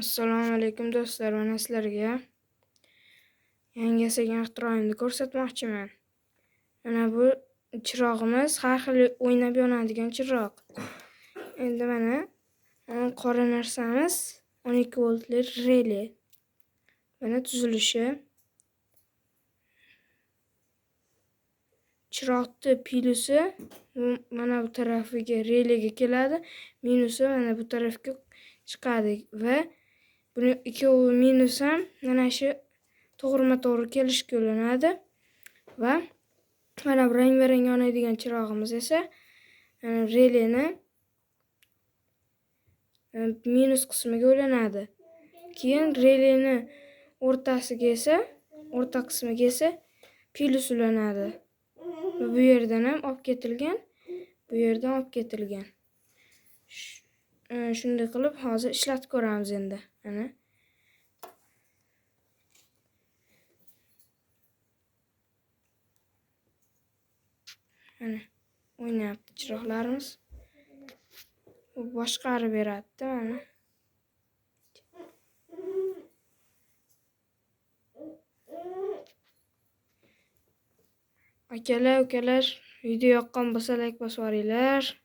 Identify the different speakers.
Speaker 1: Assalomu alaykum do'stlar. Mana sizlarga yangi yasagan ixtiroimni ko'rsatmoqchiman. Mana bu chirog'imiz har xil o'ynab yonadigan chiroq. Endi mana e, qora narsamiz 12 voltli rele Mana tuzilishi. Chiroqni pilusi mana bu tarafiga relayga keladi, minusi mana bu tarafga chiqadi va buni ikkovi minus ham mana shu to'g'rima-to'g'ri kelishga ulanadi va mana bu rang-barang yonadigan chirog'imiz esa releni e, minus qismiga ulanadi. Keyin releni o'rtasiga esa, o'rta qismiga esa plyus ulanadi. Bu yerdan ham olib ketilgan, bu yerdan olib ketilgan. Shunday qilib hozir ishlatib ko'ramiz endi. Mana. Mana o'ynayapti chiroqlarimiz. Boshqarib beradi mana. Akalar, ukalar, video yoqqan bo'lsa like bosib.